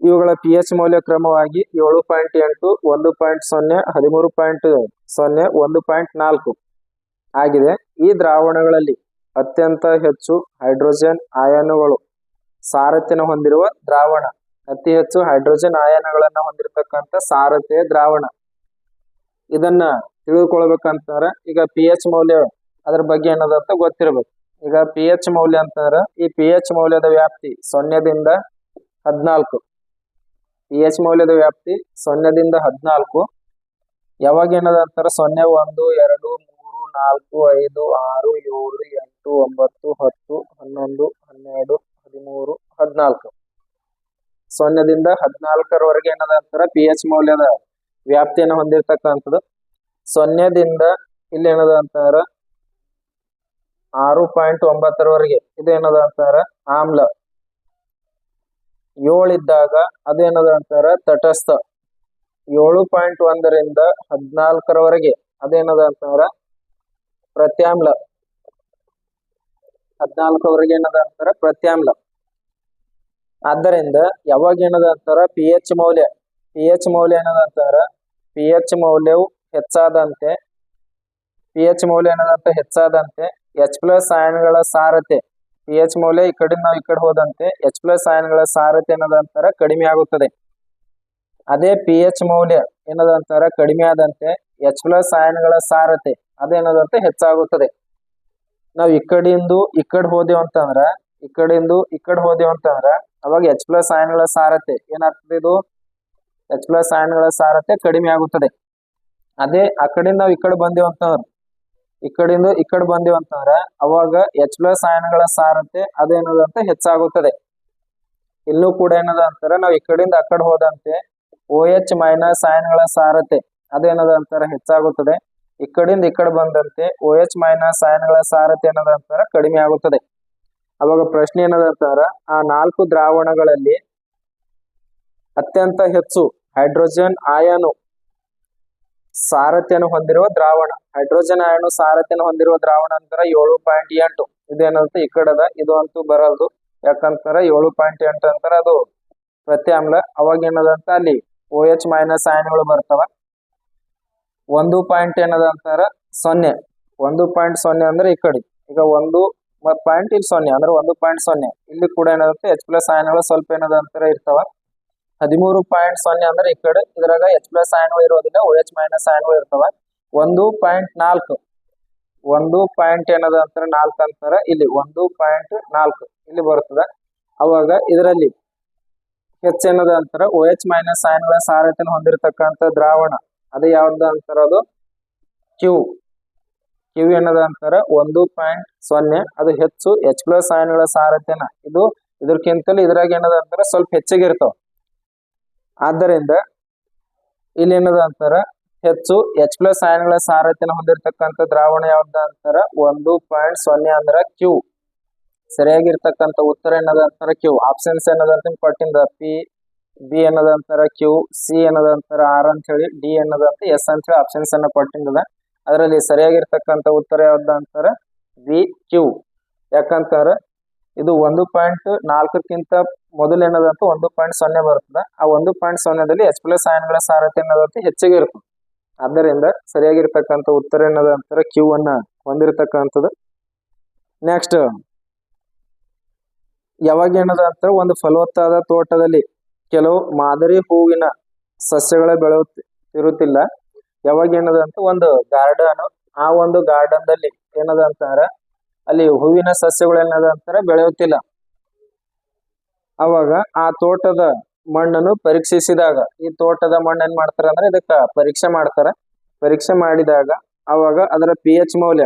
ಇವುಗಳ ಪಿ ಎಚ್ ಮೌಲ್ಯ ಕ್ರಮವಾಗಿ ಏಳು ಪಾಯಿಂಟ್ ಎಂಟು, ಒಂದು ಪಾಯಿಂಟ್ ಸೊನ್ನೆ, ಹದಿಮೂರು ಪಾಯಿಂಟ್ ಸೊನ್ನೆ, ಒಂದು ಪಾಯಿಂಟ್ ನಾಲ್ಕು ಆಗಿದೆ. ಈ ದ್ರಾವಣಗಳಲ್ಲಿ ಅತ್ಯಂತ ಹೆಚ್ಚು ಹೈಡ್ರೋಜನ್ ಅಯಾನುಗಳು ಸಾರಥ್ಯನ ಹೊಂದಿರುವ ದ್ರಾವಣ. ಅತಿ ಹೆಚ್ಚು ಹೈಡ್ರೋಜನ್ ಆಯನಗಳನ್ನ ಹೊಂದಿರತಕ್ಕಂಥ ಸಾರಥ್ಯ ದ್ರಾವಣ. ಇದನ್ನ ತಿಳಿದುಕೊಳ್ಬೇಕಂತಾರೆ ಈಗ ಪಿ ಎಚ್ ಮೌಲ್ಯ ಅದ್ರ ಬಗ್ಗೆ ಏನದ ಅಂತ ಗೊತ್ತಿರ್ಬೇಕು. ಈಗ ಪಿ ಎಚ್ ಮೌಲ್ಯ ಅಂತಂದ್ರ ಈ ಪಿ ಎಚ್ ಮೌಲ್ಯದ ವ್ಯಾಪ್ತಿ ಸೊನ್ನೆದಿಂದ ಹದಿನಾಲ್ಕು. ಪಿ ಎಚ್ ಮೌಲ್ಯದ ವ್ಯಾಪ್ತಿ ಸೊನ್ನೆದಿಂದ ಹದಿನಾಲ್ಕು. ಯಾವಾಗ ಏನದ ಅಂತಾರ? ಸೊನ್ನೆ, ಒಂದು, ಎರಡು, ಮೂರು, ನಾಲ್ಕು, ಐದು, ಆರು, ಏಳು, ಎಂಟು, ಒಂಬತ್ತು, ಹತ್ತು, ಹನ್ನೊಂದು, ಹನ್ನೆರಡು, ಹದಿಮೂರು, ಹದಿನಾಲ್ಕು. ಸೊನ್ನೆದಿಂದ ಹದಿನಾಲ್ಕರವರೆಗೆ ಏನದ ಅಂತಾರ? ಪಿ ಎಚ್ ಮೌಲ್ಯದ ವ್ಯಾಪ್ತಿಯನ್ನು ಹೊಂದಿರತಕ್ಕಂಥದ್ದು. ಸೊನ್ನೆದಿಂದ ಇಲ್ಲಿ ಏನದ ಅಂತಾರ? ಆರು ಪಾಯಿಂಟ್ ಒಂಬತ್ತರವರೆಗೆ. ಇದೇನದ ಅಂತಾರ? ಆಮ್ಲ. ಏಳಿದ್ದಾಗ ಅದೇನದ ಅಂತಾರ? ತಟಸ್ಥ. ಏಳು ಪಾಯಿಂಟ್ ಒಂದರಿಂದ ಹದಿನಾಲ್ಕರವರೆಗೆ. ಅದೇನದ ಅಂತಾರ? ಪ್ರತ್ಯಾಮ್ಲ. ಹದಿನಾಲ್ಕವರೆಗೆ ಏನದ ಅಂತಾರ? ಪ್ರತ್ಯಾಮ್ಲ. ಆದ್ದರಿಂದ ಯಾವಾಗ ಏನದ ಅಂತಾರ? ಪಿ ಎಚ್ ಮೌಲ್ಯ. ಪಿ ಎಚ್ ಮೌಲ್ಯ ಏನದ ಅಂತಾರ? ಪಿ ಎಚ್ ಮೌಲ್ಯವು ಹೆಚ್ಚಾದಂತೆ. ಪಿ ಎಚ್ ಮೌಲ್ಯ ಏನದಂತ ಹೆಚ್ಚಾದಂತೆ. ಎಚ್ ಪ್ಲಸ್ ಅಯನ್ಗಳ ಸಾರತೆ. ಪಿ ಎಚ್ ಮೌಲ್ಯ ಈ ಕಡೆ ನಾವು ಈ ಕಡೆ ಹೋದಂತೆ ಎಚ್ ಪ್ಲಸ್ ಅಯನ್ಗಳ ಸಾರತೆ ಅನ್ನೋದಂತರ ಕಡಿಮೆ ಆಗುತ್ತದೆ. ಅದೇ ಪಿ ಎಚ್ ಮೌಲ್ಯ ಏನದಂತಾರ ಕಡಿಮೆ ಆದಂತೆ ಎಚ್ ಪ್ಲಸ್ ಅಯನ್ಗಳ ಸಾರತೆ ಅದೇನದಂತೆ ಹೆಚ್ಚಾಗುತ್ತದೆ. ನಾವು ಈ ಕಡೆಯಿಂದ ಈ ಕಡೆ ಹೋದೆವು ಅಂತಂದ್ರ, ಈ ಕಡೆಯಿಂದ ಈ ಕಡೆ ಹೋದೆವು ಅಂತಂದ್ರ ಅವಾಗ ಎಚ್ ಪ್ಲಸ್ ಅಯನ್ಗಳ ಸಾರತೆ ಏನಾಗ್ತದೆ ಇದು? ಎಚ್ ಪ್ಲಸ್ ಅಯನ್ಗಳ ಸಾರತೆ ಕಡಿಮೆ ಆಗುತ್ತದೆ. ಅದೇ ಆ ಕಡೆಯಿಂದ ನಾವು ಈ ಕಡೆ ಬಂದೆವು ಅಂತಂದ್ರ ಈ ಕಡೆಯಿಂದ ಈ ಕಡೆ ಬಂದೇವು ಅಂತಂದ್ರೆ ಅವಾಗ ಎಚ್ ಪ್ಲಸ್ ಆಯನಗಳ ಸಾರತೆ ಅದೇನದಂತ ಹೆಚ್ಚಾಗುತ್ತದೆ. ಇಲ್ಲೂ ಕೂಡ ಏನದ ಅಂತಾರೆ ನಾವು ಈ ಕಡೆಯಿಂದ ಆ ಕಡೆ ಹೋದಂತೆ ಓ ಎಚ್ ಮೈನಸ್ ಆಯನಗಳ ಸಾರತೆ ಅದೇನದ ಅಂತಾರೆ ಹೆಚ್ಚಾಗುತ್ತದೆ. ಈ ಕಡೆಯಿಂದ ಈ ಕಡೆ ಬಂದಂತೆ ಓ ಎಚ್ ಮೈನಸ್ ಆಯನಗಳ ಸಾರತೆ ಏನದ ಅಂತಾರೆ ಕಡಿಮೆ ಆಗುತ್ತದೆ. ಅವಾಗ ಪ್ರಶ್ನೆ ಏನದ ಅಂತಾರ ಆ ನಾಲ್ಕು ದ್ರಾವಣಗಳಲ್ಲಿ ಅತ್ಯಂತ ಹೆಚ್ಚು ಹೈಡ್ರೋಜನ್ ಆಯನು ಸಾರಥ್ಯನು ಹೊಂದಿರುವ ದ್ರಾವಣ. ಹೈಡ್ರೋಜನ್ ಅಯಾನು ಸಾರಥ್ಯನು ಹೊಂದಿರುವ ದ್ರಾವಣ ಅಂತಾರ ಏಳು ಪಾಯಿಂಟ್ ಎಂಟು. ಇದೇನಂತ ಈ ಕಡೆದ, ಇದು ಅಂತೂ ಬರಲ್ದು. ಯಾಕಂತಾರ ಏಳು ಪಾಯಿಂಟ್ ಎಂಟು ಅಂತಾರ ಅದು ಪ್ರತ್ಯಾಮ್ಲ. ಅವಾಗ ಏನದಂತ ಅಲ್ಲಿ ಓ ಎಚ್ ಮೈನಸ್ ಅಯಾನ್ಗಳು ಬರ್ತಾವ. ಒಂದು ಪಾಯಿಂಟ್ ಏನದ ಅಂತಾರ? ಸೊನ್ನೆ. ಒಂದು ಪಾಯಿಂಟ್ ಸೊನ್ನೆ ಅಂದ್ರೆ ಈ ಕಡೆ. ಈಗ ಒಂದು ಪಾಯಿಂಟ್ ಇಲ್ಲಿ ಸೊನ್ನೆ, ಅಂದ್ರೆ ಒಂದು ಪಾಯಿಂಟ್ ಸೊನ್ನೆ. ಇಲ್ಲಿ ಕೂಡ ಏನದಂತ ಎಚ್ ಪ್ಲಸ್ ಅಯಾನ್ಗಳು ಸ್ವಲ್ಪ ಏನದ ಅಂತಾರ ಇರ್ತಾವ. ಹದಿಮೂರು ಪಾಯಿಂಟ್ ಸೊನ್ನೆ ಅಂದ್ರೆ ಈ ಕಡೆ ಇದ್ರಾಗ ಎಚ್ ಪ್ಲಸ್ ಆಯನಗಳು ಇರೋದಿಲ್ಲ ಓ ಎಚ್ ಮೈನಸ್ ಆಯನಗಳು ಇರ್ತಾವ. ಒಂದು ಪಾಯಿಂಟ್ ನಾಲ್ಕು. ಒಂದು ಪಾಯಿಂಟ್ ಏನದ ಅಂತಾರೆ? ನಾಲ್ಕು ಅಂತಾರ. ಇಲ್ಲಿ ಒಂದು ಪಾಯಿಂಟ್ ನಾಲ್ಕು. ಇಲ್ಲಿ ಬರ್ತದ. ಅವಾಗ ಇದರಲ್ಲಿ ಹೆಚ್ಚೇನದ ಅಂತಾರ? ಓ ಎಚ್ ಮೈನಸ್ ಆಯನಗಳ ಸಾರತೆಯನ್ನು ಹೊಂದಿರತಕ್ಕಂತ ದ್ರಾವಣ. ಅದು ಯಾವ್ದು ಅಂತಾರ ಅದು? ಕ್ಯೂ ಕ್ಯೂ ಏನದ ಅಂತಾರ? ಒಂದು ಪಾಯಿಂಟ್ ಸೊನ್ನೆ. ಅದು ಹೆಚ್ಚು ಎಚ್ ಪ್ಲಸ್ ಆಯನಗಳ ಸಾರತೆನ ಇದು ಇದಕ್ಕಿಂತಲೂ ಇದ್ರಾಗ ಏನದ ಅಂತಾರೆ? ಸ್ವಲ್ಪ ಹೆಚ್ಚಿಗೆ ಇರ್ತಾವ. ಆದ್ದರಿಂದ ಇಲ್ಲಿ ಏನದ ಅಂತಾರ? ಹೆಚ್ಚು ಎಚ್ ಪ್ಲಸ್ ಆಯನಗಳ ಸಾರಥ್ಯನ ಹೊಂದಿರತಕ್ಕಂತ ದ್ರಾವಣ ಯಾವ್ದ ಅಂತಾರ? ಒಂದು ಪಾಯಿಂಟ್ ಸೊನ್ನೆ ಅಂದ್ರ ಕ್ಯೂ ಸರಿಯಾಗಿರ್ತಕ್ಕಂಥ ಉತ್ತರ ಏನದ ಅಂತಾರ? ಕ್ಯೂ ಆಪ್ಷನ್ಸ್ ಏನದ ಅಂತ ಕೊಟ್ಟಿಂದ. ಪಿ ಬಿ ಏನದ ಅಂತಾರ? ಕ್ಯೂ ಸಿ ಏನದ ಅಂತಾರ? ಆರ್ ಅಂತ ಹೇಳಿ ಡಿ ಏನದ ಅಂತ? ಎಸ್ ಅಂತ ಹೇಳಿ ಆಪ್ಷನ್ಸ್ ಅನ್ನ ಕೊಟ್ಟಿಂದದ. ಅದರಲ್ಲಿ ಸರಿಯಾಗಿರ್ತಕ್ಕಂಥ ಉತ್ತರ ಯಾವ್ದ ಅಂತಾರ? ಬಿ ಕ್ಯೂ ಯಾಕಂತಾರ ಇದು ಒಂದು ಪಾಯಿಂಟ್ ನಾಲ್ಕಕ್ಕಿಂತ ಮೊದಲು ಏನದಂತ ಒಂದು ಪಾಯಿಂಟ್ ಸೊನ್ನೆ ಬರ್ತದೆ ಆ ಒಂದು ಪಾಯಿಂಟ್ ಸೊನ್ನೆದಲ್ಲಿ ಎಚ್ ಪ್ಲಸ್ ಆಯನಗಳ ಸಾರತೆ ಏನದಂತ ಹೆಚ್ಚಿಗೆ ಇರ್ತದೆ ಆದ್ದರಿಂದ ಸರಿಯಾಗಿರ್ತಕ್ಕಂಥ ಉತ್ತರ ಏನದ ಅಂತರ ಕ್ಯೂ ಅನ್ನ ಹೊಂದಿರತಕ್ಕಂಥದ್ದು. ನೆಕ್ಸ್ಟ್ ಯಾವಾಗ ಏನದ ಅಂತ ಒಂದು ಫಲವತ್ತಾದ ತೋಟದಲ್ಲಿ ಕೆಲವು ಮಾದರಿ ಹೂವಿನ ಸಸ್ಯಗಳ ಬೆಳೆಯುತ್ತಿರುತ್ತಿಲ್ಲ. ಯಾವಾಗ ಏನದ ಅಂತ ಒಂದು ಗಾರ್ಡನ್. ಆ ಒಂದು ಗಾರ್ಡನ್ ದಲ್ಲಿ ಏನದ ಅಂತಾರ ಅಲ್ಲಿ ಹೂವಿನ ಸಸ್ಯಗಳು ಏನದ ಬೆಳೆಯುತ್ತಿಲ್ಲ. ಅವಾಗ ಆ ತೋಟದ ಮಣ್ಣನ್ನು ಪರೀಕ್ಷಿಸಿದಾಗ, ಈ ತೋಟದ ಮಣ್ಣು ಏನ್ ಮಾಡ್ತಾರೆ ಅಂದ್ರೆ ಇದಕ್ಕ ಪರೀಕ್ಷೆ ಮಾಡ್ತಾರ. ಪರೀಕ್ಷೆ ಮಾಡಿದಾಗ ಅವಾಗ ಅದರ ಪಿ ಎಚ್ ಮೌಲ್ಯ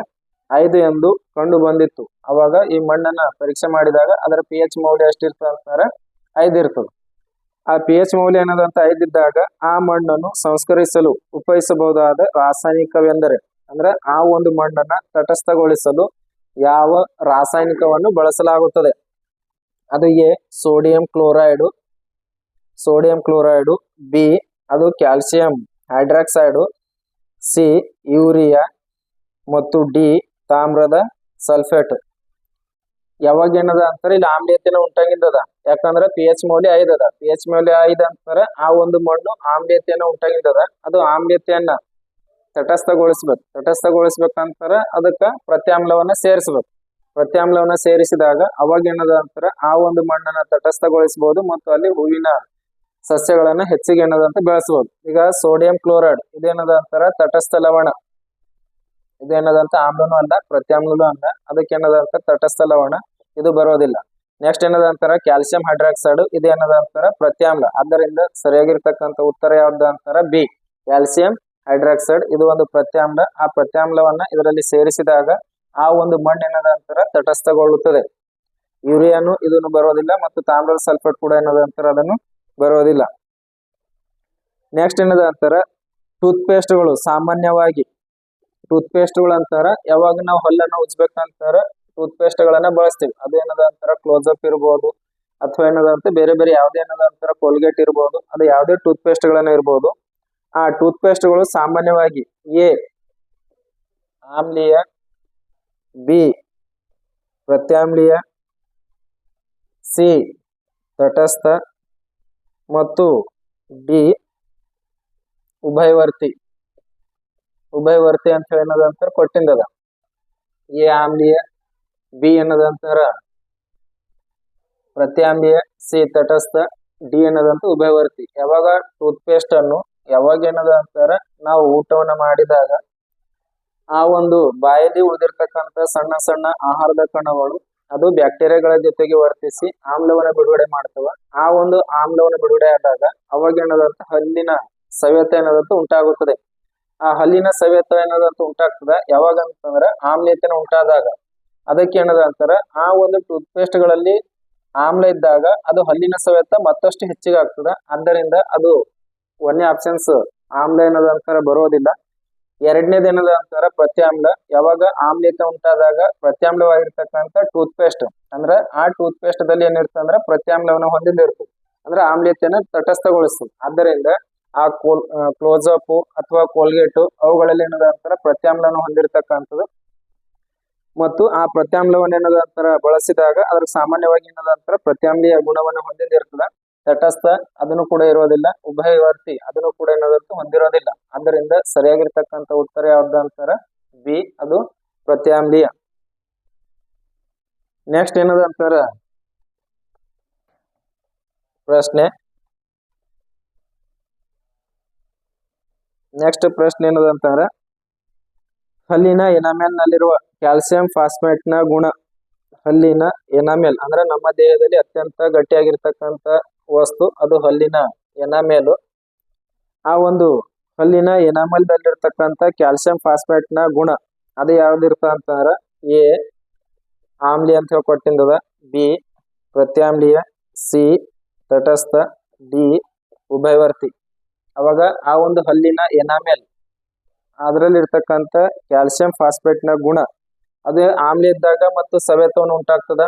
ಐದು ಎಂದು ಕಂಡು ಬಂದಿತ್ತು. ಅವಾಗ ಈ ಮಣ್ಣನ್ನ ಪರೀಕ್ಷೆ ಮಾಡಿದಾಗ ಅದರ ಪಿ ಎಚ್ ಮೌಲ್ಯ ಎಷ್ಟಿರ್ತದೆ ಅಂತಾರೆ ಐದು ಇರ್ತದೆ. ಆ ಪಿ ಎಚ್ ಮೌಲ್ಯ ಏನದಂತ ಐದಿದ್ದಾಗ ಆ ಮಣ್ಣನ್ನು ಸಂಸ್ಕರಿಸಲು ಉಪಯೋಗಿಸಬಹುದಾದ ರಾಸಾಯನಿಕವೆಂದರೆ, ಅಂದ್ರೆ ಆ ಒಂದು ಮಣ್ಣನ್ನ ತಟಸ್ಥಗೊಳಿಸಲು ಯಾವ ರಾಸಾಯನಿಕವನ್ನು ಬಳಸಲಾಗುತ್ತದೆ. ಅದು A sodium chloride sodium chloride B ಅದು ಕ್ಯಾಲ್ಸಿಯಂ ಹೈಡ್ರಾಕ್ಸೈಡು ಸಿ ಯೂರಿಯಾ ಮತ್ತು ಡಿ ತಾಮ್ರದ ಸಲ್ಫೇಟ್ ಯಾವಾಗ ಏನದ ಅಂತಾರೆ? ಇಲ್ಲಿ ಆಮ್ಲೀಯತೆನ ಉಂಟಾಗಿದ್ದದ ಯಾಕಂದ್ರೆ ಪಿ ಎಚ್ ಮೌಲ್ಯ ಐದದ ಪಿ ಎಚ್ ಮೌಲ್ಯ ಐದ ಅಂತಾರೆ, ಆ ಒಂದು ಮಣ್ಣು ಆಮ್ಲೀಯತೆಯನ್ನು ಉಂಟಾಗಿದ್ದದ ಅದು ಆಮ್ಲೀಯತೆಯನ್ನ ತಟಸ್ಥಗೊಳಿಸ್ಬೇಕು. ತಟಸ್ಥಗೊಳಿಸ್ಬೇಕಂತಾರ ಅದಕ್ಕ ಪ್ರತ್ಯಾಮ್ಲವನ್ನ ಸೇರಿಸ್ಬೇಕು. ಪ್ರತ್ಯಾಮ್ಲವನ್ನ ಸೇರಿಸಿದಾಗ ಅವಾಗ ಏನದ ಅಂತಾರ ಆ ಒಂದು ಮಣ್ಣನ್ನ ತಟಸ್ಥಗೊಳಿಸಬಹುದು ಮತ್ತು ಅಲ್ಲಿ ಹೂವಿನ ಸಸ್ಯಗಳನ್ನ ಹೆಚ್ಚಿಗೆ ಏನದಂತ ಬೆಳೆಸಬಹುದು ಈಗ ಸೋಡಿಯಂ ಕ್ಲೋರೈಡ್ ಇದೇನದ ಅಂತಾರ ತಟಸ್ಥ ಲವಣ. ಇದೇನದಂತ ಆಮ್ಲನು ಅಲ್ಲ, ಪ್ರತ್ಯಾಮ್ಲನು ಅಲ್ಲ. ಅದಕ್ಕೆ ಏನದಂತ ತಟಸ್ಥ ಲವಣ. ಇದು ಬರೋದಿಲ್ಲ. ನೆಕ್ಸ್ಟ್ ಏನದ ಅಂತಾರ ಕ್ಯಾಲ್ಸಿಯಂ ಹೈಡ್ರಾಕ್ಸೈಡ್ ಇದೇನದ ಅಂತಾರ ಪ್ರತ್ಯಾಮ್ಲ. ಆದ್ದರಿಂದ ಸರಿಯಾಗಿರ್ತಕ್ಕಂಥ ಉತ್ತರ ಯಾವ್ದ ಅಂತಾರ ಬಿ. ಕ್ಯಾಲ್ಸಿಯಂ ಹೈಡ್ರಾಕ್ಸೈಡ್ ಇದು ಒಂದು ಪ್ರತ್ಯಾಮ್ಲ. ಆ ಪ್ರತ್ಯಾಮ್ಲವನ್ನ ಇದರಲ್ಲಿ ಸೇರಿಸಿದಾಗ ಆ ಒಂದು ಮಣ್ಣು ಏನದ ತಟಸ್ಥಗೊಳ್ಳುತ್ತದೆ. ಯೂರಿಯಾನು ಇದನ್ನು ಬರೋದಿಲ್ಲ ಮತ್ತು ತಾಮ್ರದ ಸಲ್ಫೇಟ್ ಕೂಡ ಏನದ ಅದನ್ನು ಬರೋದಿಲ್ಲ. ನೆಕ್ಸ್ಟ್ ಏನದ ಅಂತಾರ? ಟೂತ್ ಪೇಸ್ಟ್ಗಳು ಸಾಮಾನ್ಯವಾಗಿ. ಟೂತ್ ಪೇಸ್ಟ್ಗಳು ಅಂತಾರ ಯಾವಾಗ ನಾವು ಹಲ್ಲನ್ನ ಉಜ್ಬೇಕಂತಾರ ಟೂತ್ ಪೇಸ್ಟ್ ಗಳನ್ನ ಬಳಸ್ತೀವಿ ಅದೇನದ ಅಂತಾರ? ಅಪ್ ಇರ್ಬೋದು. ಅಥವಾ ಏನದ ಅಂತ ಬೇರೆ ಬೇರೆ ಯಾವ್ದೇ ಏನದ ಅಂತಾರ? ಕೋಲ್ಗೇಟ್ ಇರ್ಬೋದು. ಅದು ಯಾವುದೇ ಟೂತ್ ಪೇಸ್ಟ್ ಗಳನ್ನ ಇರ್ಬೋದು. ಆ ಟೂತ್ ಪೇಸ್ಟ್ಗಳು ಸಾಮಾನ್ಯವಾಗಿ ಎ, ಆಮ್ಲೀಯ ಬಿ. ಪ್ರತ್ಯಾಮ್ಲೀಯ ಸಿ. ತಟಸ್ಥ ಮತ್ತು ಡಿ. ಉಭಯವರ್ತಿ. ಉಭಯವರ್ತಿ ಅಂತ ಹೇಳಿ ಏನದ ಅಂತಾರ ಕೊಟ್ಟಿಂದದ. ಎ ಆಮ್ಲೀಯ ಬಿ ಏನದಂತಾರ ಪ್ರತ್ಯಾಮ್ಲೀಯ ಸಿ ತಟಸ್ಥ, ಡಿ ಏನದಂತ ಉಭಯವರ್ತಿ. ಯಾವಾಗ ಟೂತ್ ಪೇಸ್ಟ್ ಅನ್ನು ಯಾವಾಗ ಏನದ ಅಂತಾರ ನಾವು ಊಟವನ್ನ ಮಾಡಿದಾಗ ಆ ಒಂದು ಬಾಯಲ್ಲಿ ಉಳಿದಿರ್ತಕ್ಕಂಥ ಸಣ್ಣ ಸಣ್ಣ ಆಹಾರದ ಕಣಗಳು, ಅದು ಬ್ಯಾಕ್ಟೀರಿಯಾಗಳ ಜೊತೆಗೆ ವರ್ತಿಸಿ ಆಮ್ಲವನ್ನ ಬಿಡುಗಡೆ ಮಾಡ್ತವ. ಆ ಒಂದು ಆಮ್ಲವನ್ನ ಬಿಡುಗಡೆ ಆದಾಗ ಅವಾಗ ಹಲ್ಲಿನ ಸವೆತ ಏನದಂತ ಉಂಟಾಗುತ್ತದೆ. ಆ ಹಲ್ಲಿನ ಸವೆತ ಏನದಂತ ಉಂಟಾಗ್ತದ? ಯಾವಾಗ ಅಂತಂದ್ರ ಆಮ್ಲೀಯತೆನ ಉಂಟಾದಾಗ. ಅದಕ್ಕೆ ಏನದ ಅಂತಾರ ಆ ಒಂದು ಟೂತ್ ಪೇಸ್ಟ್ಗಳಲ್ಲಿ ಆಮ್ಲ ಇದ್ದಾಗ ಅದು ಹಲ್ಲಿನ ಸವೆತ ಮತ್ತಷ್ಟು ಹೆಚ್ಚಿಗೆ ಆಗ್ತದ ಆದ್ದರಿಂದ ಅದು ಒನ್ನೇ ಆಪ್ಷನ್ಸ್ ಆಮ್ಲ ಏನದ ಅಂತಾರ ಬರೋದಿಲ್ಲ. ಎರಡನೇದು ಏನದ ಅಂತಾರ ಪ್ರತ್ಯಾಮ್ಲ ಯಾವಾಗ ಆಮ್ಲಿತ ಉಂಟಾದಾಗ ಪ್ರತ್ಯಾಮ್ಲವಾಗಿರ್ತಕ್ಕಂತ ಟೂತ್ ಪೇಸ್ಟ್ ಅಂದ್ರ ಆ ಟೂತ್ ಪೇಸ್ಟ್ ದಲ್ಲಿ ಏನಿರ್ತದೆ ಅಂದ್ರ ಪ್ರತ್ಯಾಮ್ಲವನ್ನ ಹೊಂದಿದಿರ್ತದೆ ಅಂದ್ರೆ ಆಮ್ಲೀಯತೆನ ತಟಸ್ಥಗೊಳಿಸ್ತದೆ ಆದ್ದರಿಂದ ಆ ಕೋಲ್ ಕ್ಲೋಸಪ್ ಅಥವಾ ಕೋಲ್ಗೇಟ್ ಅವುಗಳಲ್ಲಿ ಏನದ ಅಂತಾರ ಪ್ರತ್ಯಾಮ್ಲವನ್ನು ಹೊಂದಿರತಕ್ಕಂಥದ್ದು. ಮತ್ತು ಆ ಪ್ರತ್ಯಾಮ್ಲವನ್ನು ಏನದ ಅಂತಾರ ಬಳಸಿದಾಗ ಅದ್ರ ಸಾಮಾನ್ಯವಾಗಿ ಏನದ ಅಂತಾರ ಪ್ರತ್ಯಾಮ್ಲೀಯ ಗುಣವನ್ನು ಹೊಂದಿದಿರ್ತದ. ತಟಸ್ಥ, ಅದನ್ನು ಕೂಡ ಇರೋದಿಲ್ಲ. ಉಭಯವರ್ತಿ, ಅದನ್ನು ಕೂಡ ಏನದಂತ ಹೊಂದಿರೋದಿಲ್ಲ. ಆದ್ದರಿಂದ ಸರಿಯಾಗಿರ್ತಕ್ಕಂಥ ಉತ್ತರ ಯಾವ್ದು ಅಂತಾರ? ಬಿ, ಅದು ಪ್ರತ್ಯಾಮ್ಲೀಯ ನೆಕ್ಸ್ಟ್ ಏನದ ಅಂತಾರ? ಪ್ರಶ್ನೆ. ನೆಕ್ಸ್ಟ್ ಪ್ರಶ್ನೆ ಏನದ ಅಂತಾರ? ಹಲ್ಲಿನ ಎನಾಮೆಲ್ ನಲ್ಲಿರುವ ಕ್ಯಾಲ್ಸಿಯಂ ಫಾಸ್ಫೇಟ್ನ ಗುಣ. ಹಲ್ಲಿನ ಎನಾಮೆಲ್ ಅಂದ್ರೆ ನಮ್ಮ ದೇಹದಲ್ಲಿ ಅತ್ಯಂತ ಗಟ್ಟಿಯಾಗಿರ್ತಕ್ಕಂಥ ವಸ್ತು, ಅದು ಹಲ್ಲಿನ ಎನಾಮೇಲು ಆ ಒಂದು ಹಲ್ಲಿನ ಎನಾಮೆಲ್ ದಲ್ಲಿರ್ತಕ್ಕಂಥ ಕ್ಯಾಲ್ಸಿಯಂ ಫಾಸ್ಫೇಟ್ನ ಗುಣ, ಅದು ಯಾವ್ದಿರ್ತ ಅಂತಂದ್ರೆ ಎ, ಆಮ್ಲಿ ಅಂತ ಹೇಳಿ ಕೊಟ್ಟಿಂದದ ಬಿ, ಪ್ರತ್ಯಾಮ್ಲೀಯ, ಸಿ, ತಟಸ್ಥ, ಡಿ, ಉಭಯವರ್ತಿ. ಅವಾಗ ಆ ಒಂದು ಹಲ್ಲಿನ ಎನಾಮೆಲ್, ಅದರಲ್ಲಿರ್ತಕ್ಕಂಥ ಕ್ಯಾಲ್ಸಿಯಂ ಫಾಸ್ಫೇಟ್ನ ಗುಣ, ಅದು ಆಮ್ಲ ಇದ್ದಾಗ ಮತ್ತು ಸವೆತವನ್ನು ಉಂಟಾಗ್ತದ,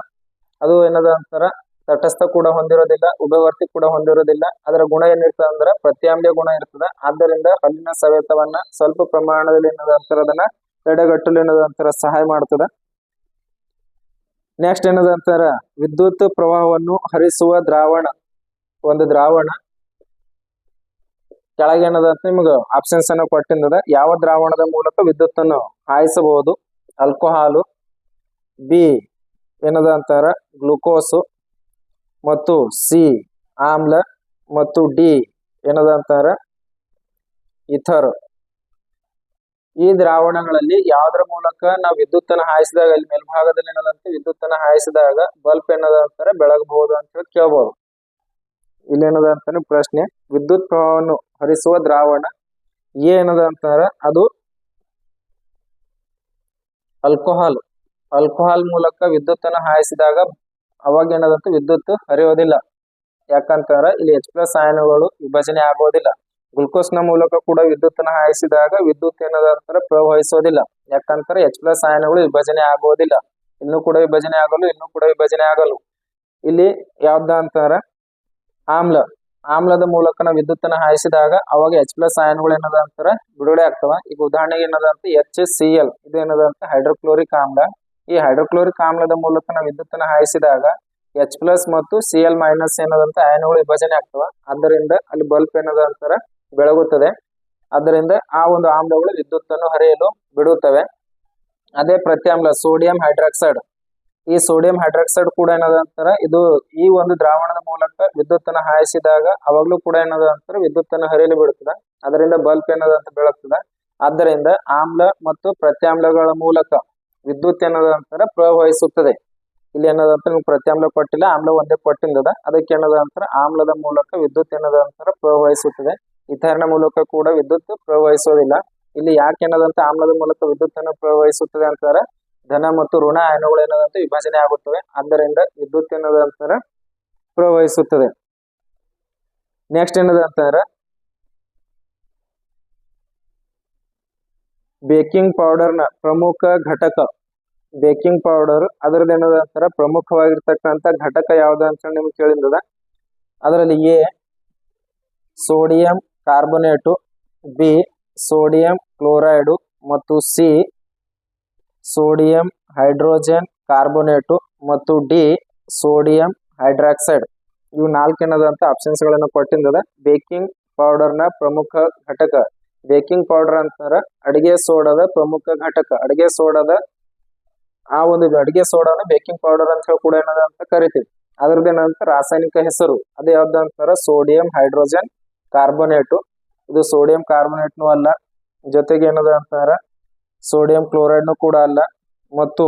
ಅದು ಏನದ ಅಂತಾರ ತಟಸ್ಥ ಕೂಡ ಹೊಂದಿರೋದಿಲ್ಲ, ಉಭಯವರ್ತಿ ಕೂಡ ಹೊಂದಿರೋದಿಲ್ಲ. ಅದರ ಗುಣ ಏನಿರ್ತದೆ ಅಂದ್ರೆ ಪ್ರತ್ಯಾಮ್ಲೀಯ ಗುಣ ಇರ್ತದ. ಆದ್ದರಿಂದ ಹಲ್ಲಿನ ಸವೆತವನ್ನ ಸ್ವಲ್ಪ ಪ್ರಮಾಣದಲ್ಲಿ ಏನದಂತರ ಅದನ್ನ ತಡೆಗಟ್ಟಲು ಏನದ ಅಂತಾರ ಸಹಾಯ ಮಾಡ್ತದ. ನೆಕ್ಸ್ಟ್ ಏನದಂತರ ವಿದ್ಯುತ್ ಪ್ರವಾಹವನ್ನು ಹರಿಸುವ ದ್ರಾವಣ, ಒಂದು ದ್ರಾವಣ. ಕೆಳಗೆ ಏನದಂತ ನಿಮ್ಗೆ ಆಪ್ಷನ್ಸ್ ಅನ್ನ ಕೊಟ್ಟಿಂದದ. ಯಾವ ದ್ರಾವಣದ ಮೂಲಕ ವಿದ್ಯುತ್ ಅನ್ನು ಹಾಯಿಸಬಹುದು? ಆಲ್ಕೋಹಾಲು ಬಿ ಏನದ ಅಂತಾರ ಗ್ಲುಕೋಸು ಮತ್ತು ಸಿ, ಆಮ್ಲ ಮತ್ತು ಡಿ ಏನದ ಅಂತಾರ ಇಥರ್. ಈ ದ್ರಾವಣಗಳಲ್ಲಿ ಯಾವ್ದ್ರ ಮೂಲಕ ನಾವು ವಿದ್ಯುತ್ ಅನ್ನ ಹಾಯಿಸಿದಾಗ, ಅಲ್ಲಿ ಮೇಲ್ಭಾಗದಲ್ಲಿ ಏನದಂತ? ವಿದ್ಯುತ್ ಅನ್ನ ಹಾಯಿಸಿದಾಗ ಬಲ್ಬ್ ಏನದ ಅಂತಾರೆ ಬೆಳಗಬಹುದು ಅಂತ ಹೇಳಿ ಕೇಳ್ಬೋದು. ಇಲ್ಲೇನದ ಅಂತಾನೆ ಪ್ರಶ್ನೆ? ವಿದ್ಯುತ್ ಪ್ರವಾಹವನ್ನು ಹರಿಸುವ ದ್ರಾವಣ ಏನದ ಅಂತಾರ ಅದು ಅಲ್ಕೋಹಾಲ್. ಆಲ್ಕೋಹಾಲ್ ಮೂಲಕ ವಿದ್ಯುತ್ ಅನ್ನ ಹಾಯಿಸಿದಾಗ ಅವಾಗ ಏನದಂತ ವಿದ್ಯುತ್ ಹರಿಯೋದಿಲ್ಲ. ಯಾಕಂತಂದ್ರೆ ಇಲ್ಲಿ ಎಚ್ ಪ್ಲಸ್ ಆಯನಗಳು ವಿಭಜನೆ ಆಗೋದಿಲ್ಲ. ಗ್ಲುಕೋಸ್ನ ಮೂಲಕ ಕೂಡ ವಿದ್ಯುತ್ ಅನ್ನ ಹಾಯಿಸಿದಾಗ ವಿದ್ಯುತ್ ಏನದ ಅಂತಾರ ಪ್ರವಹಿಸೋದಿಲ್ಲ. ಯಾಕಂತಾರೆ ಎಚ್ ಪ್ಲಸ್ ಆಯನಗಳು ವಿಭಜನೆ ಆಗೋದಿಲ್ಲ. ಇನ್ನೂ ಕೂಡ ವಿಭಜನೆ ಆಗಲು, ಇನ್ನೂ ಕೂಡ ವಿಭಜನೆ ಆಗಲು. ಇಲ್ಲಿ ಯಾವ್ದ ಅಂತಂದ್ರೆ ಆಮ್ಲ. ಆಮ್ಲದ ಮೂಲಕ ನಾವು ವಿದ್ಯುತ್ ಅನ್ನ ಹಾಯಿಸಿದಾಗ ಅವಾಗ ಎಚ್ ಪ್ಲಸ್ ಆಯನ್ಗಳು ಏನದ ಅಂತಾರ ಬಿಡುಗಡೆ ಆಗ್ತವ. ಈಗ ಉದಾಹರಣೆಗೆ ಏನದ ಅಂತ ಎಚ್ ಸಿ ಎಲ್ ಇದು ಏನದ ಅಂತ ಹೈಡ್ರೋಕ್ಲೋರಿಕ್ ಆಮ್ಲ. ಈ ಹೈಡ್ರೋಕ್ಲೋರಿಕ್ ಆಮ್ಲದ ಮೂಲಕ ನಾವು ವಿದ್ಯುತ್ ಅನ್ನ ಹಾಯಿಸಿದಾಗ ಎಚ್ ಪ್ಲಸ್ ಮತ್ತು ಸಿ ಎಲ್ ಮೈನಸ್ ಏನದಂತ ಆಯನಗಳು ವಿಭಜನೆ ಆಗ್ತವೆ. ಅದರಿಂದ ಅಲ್ಲಿ ಬಲ್ಬ್ ಏನದ ಅಂತರ ಬೆಳಗುತ್ತದೆ. ಅದರಿಂದ ಆ ಒಂದು ಆಮ್ಲಗಳು ವಿದ್ಯುತ್ ಅನ್ನು ಹರಿಯಲು ಬಿಡುತ್ತವೆ. ಅದೇ ಪ್ರತ್ಯಾಮ್ಲ ಸೋಡಿಯಂ ಹೈಡ್ರಾಕ್ಸೈಡ್ ಈ ಸೋಡಿಯಂ ಹೈಡ್ರಾಕ್ಸೈಡ್ ಕೂಡ ಏನದ ಅಂತಾರ ಇದು ಈ ಒಂದು ದ್ರಾವಣದ ಮೂಲಕ ವಿದ್ಯುತ್ತನ್ನ ಹಾಯಿಸಿದಾಗ ಅವಾಗ್ಲೂ ಕೂಡ ಏನದ ಅಂತಾರೆ ವಿದ್ಯುತ್ತನ್ನು ಹರಿಯಲು ಬಿಡುತ್ತದೆ. ಅದರಿಂದ ಬಲ್ಬ್ ಏನದ ಅಂತ ಬೆಳಗ್ತದೆ. ಆದ್ದರಿಂದ ಆಮ್ಲ ಮತ್ತು ಪ್ರತ್ಯಾಮ್ಲಗಳ ಮೂಲಕ ವಿದ್ಯುತ್ ಏನದ ಪ್ರವಹಿಸುತ್ತದೆ. ಇಲ್ಲಿ ಏನದ ಅಂತ ಪ್ರತಿ ಆಮ್ಲ ಕೊಟ್ಟಿಲ್ಲ, ಆಮ್ಲ ಒಂದೇ ಕೊಟ್ಟಿಂದದ. ಅದಕ್ಕೆ ಏನದ ಅಂತರ ಆಮ್ಲದ ಮೂಲಕ ವಿದ್ಯುತ್ ಏನದ ಅಂತರ ಪ್ರವಹಿಸುತ್ತದೆ. ಇಥರ್ನ ಮೂಲಕ ಕೂಡ ವಿದ್ಯುತ್ ಪ್ರವಹಿಸೋದಿಲ್ಲ. ಇಲ್ಲಿ ಯಾಕೆ ಏನದಂತ ಆಮ್ಲದ ಮೂಲಕ ವಿದ್ಯುತ್ ಅನ್ನು ಪ್ರವಹಿಸುತ್ತದೆ ಅಂತಾರೆ, ಧನ ಮತ್ತು ಋಣ ಅಯನಗಳು ಏನದಂತ ವಿಭಜನೆ ಆಗುತ್ತವೆ. ಆದ್ದರಿಂದ ವಿದ್ಯುತ್ ಏನದ ಅಂತರ ಪ್ರವಹಿಸುತ್ತದೆ. ನೆಕ್ಸ್ಟ್ ಏನದ ಅಂತಾರ ಬೇಕಿಂಗ್ ಪೌಡರ್ನ ಪ್ರಮುಖ ಘಟಕ. ಬೇಕಿಂಗ್ ಪೌಡರ್ ಅದರದ್ದು ಏನದ ಅಂತಾರ? ಪ್ರಮುಖವಾಗಿರ್ತಕ್ಕಂಥ ಘಟಕ ಯಾವ್ದು ಅಂತ ನಿಮ್ಗೆ ಕೇಳಿಂದದ? ಅದರಲ್ಲಿ A, sodium carbonate, B, sodium chloride ಮತ್ತು ಸಿ, ಸೋಡಿಯಂ ಹೈಡ್ರೋಜನ್ ಕಾರ್ಬೊನೇಟು ಮತ್ತು ಡಿ, ಸೋಡಿಯಂ ಹೈಡ್ರಾಕ್ಸೈಡ್. ಇವು ನಾಲ್ಕು ಅಂತ ಆಪ್ಷನ್ಸ್ಗಳನ್ನು ಕೊಟ್ಟಿದ್ದದ ಬೇಕಿಂಗ್ ಪೌಡರ್ನ ಪ್ರಮುಖ ಘಟಕ. ಬೇಕಿಂಗ್ ಪೌಡರ್ ಅಂತಾರ, ಅಡಿಗೆ ಸೋಡಾದ ಪ್ರಮುಖ ಘಟಕ. ಅಡಿಗೆ ಸೋಡಾದ, ಆ ಒಂದು ಅಡಿಗೆ ಸೋಡಾನ ಬೇಕಿಂಗ್ ಪೌಡರ್ ಅಂತ ಹೇಳಿ ಕೂಡ ಏನದ ಅಂತ ಕರಿತೀವಿ. ಅದ್ರದ್ದು ಏನಂತ ರಾಸಾಯನಿಕ ಹೆಸರು. ಅದು ಯಾವ್ದು ಅಂತಾರ? ಸೋಡಿಯಂ ಹೈಡ್ರೋಜನ್ ಕಾರ್ಬೋನೇಟ್ ಇದು ಸೋಡಿಯಂ ಕಾರ್ಬೊನೇಟ್ನು ಅಲ್ಲ. ಜೊತೆಗೆ ಏನದ ಅಂತಾರ? ಸೋಡಿಯಂ ಕ್ಲೋರೈಡ್ನು ಕೂಡ ಅಲ್ಲ. ಮತ್ತು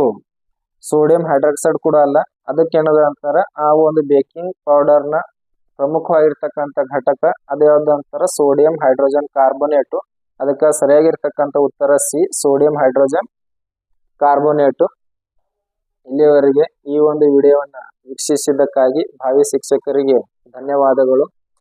ಸೋಡಿಯಂ ಹೈಡ್ರಾಕ್ಸೈಡ್ ಕೂಡ ಅಲ್ಲ. ಅದಕ್ಕೆ ಏನದ ಅಂತಾರ? ಆ ಒಂದು ಬೇಕಿಂಗ್ ಪೌಡರ್ನ ಪ್ರಮುಖವಾಗಿರ್ತಕ್ಕಂಥ ಘಟಕ. ಅದ್ಯಾವ್ದು ಅಂತಾರ? ಸೋಡಿಯಂ ಹೈಡ್ರೋಜನ್ ಕಾರ್ಬೊನೇಟು ಅದಕ್ಕೆ ಸರಿಯಾಗಿರ್ತಕ್ಕಂಥ ಉತ್ತರ ಸಿ, ಸೋಡಿಯಂ ಹೈಡ್ರೋಜನ್ ಕಾರ್ಬೋನೇಟು. ಇಲ್ಲಿಯವರೆಗೆ ಈ ಒಂದು ವಿಡಿಯೋವನ್ನು ವೀಕ್ಷಿಸಿದ್ದಕ್ಕಾಗಿ ಭಾವಿ ಶಿಕ್ಷಕರಿಗೆ ಧನ್ಯವಾದಗಳು.